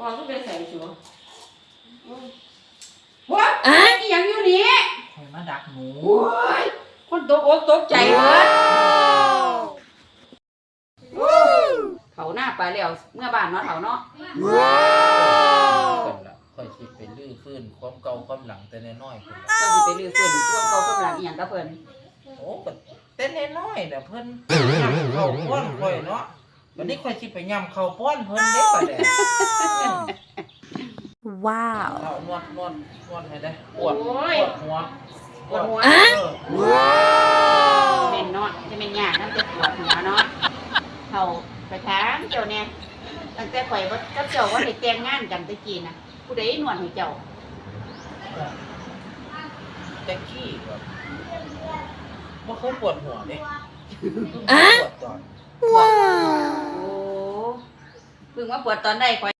พ่อก็ไปใส่ชัวว้าอีหยังอยู่นี่คอยมาดักหนูโอ้ยคนตกอกตกใจเบิดเขาหน้าไปแล้วเมื่อบ้านเนาะเขาเนาะคนละคอยคิดไปลื้อฟื้นความเก่าความหลังแต่น้อยๆคนละเจ้าสิไปลื้อเพิ่นช่วงเขากำลังอีหยังกับเพิ่นโอ้ก็แต่น้อยๆน่ะเพิ่นยำเข้าป้อนคอยเนาะวันนี้คอยสิไปยำเข้าป้อนเพิ่นเด้ปะเด้ Wow. เอานวดนวดนวดให้ได้ปวดปวดหัวปวดหัวเออแม่นเนาะจะเป็นยากนำจะปวดหัวเนาะเขาไปถามเจ้าเนี่ยตั้งแต่ข่อยบ่กับเจ้าว่าได้แต่งงานกันตะกี้น่ะผู้ใดนวดให้เจ้าแจ็คกี้แบบบ่เคยปวดหัวเด้ปวดตอนโอ้เพิ่งมาปวดตอนใดข่อย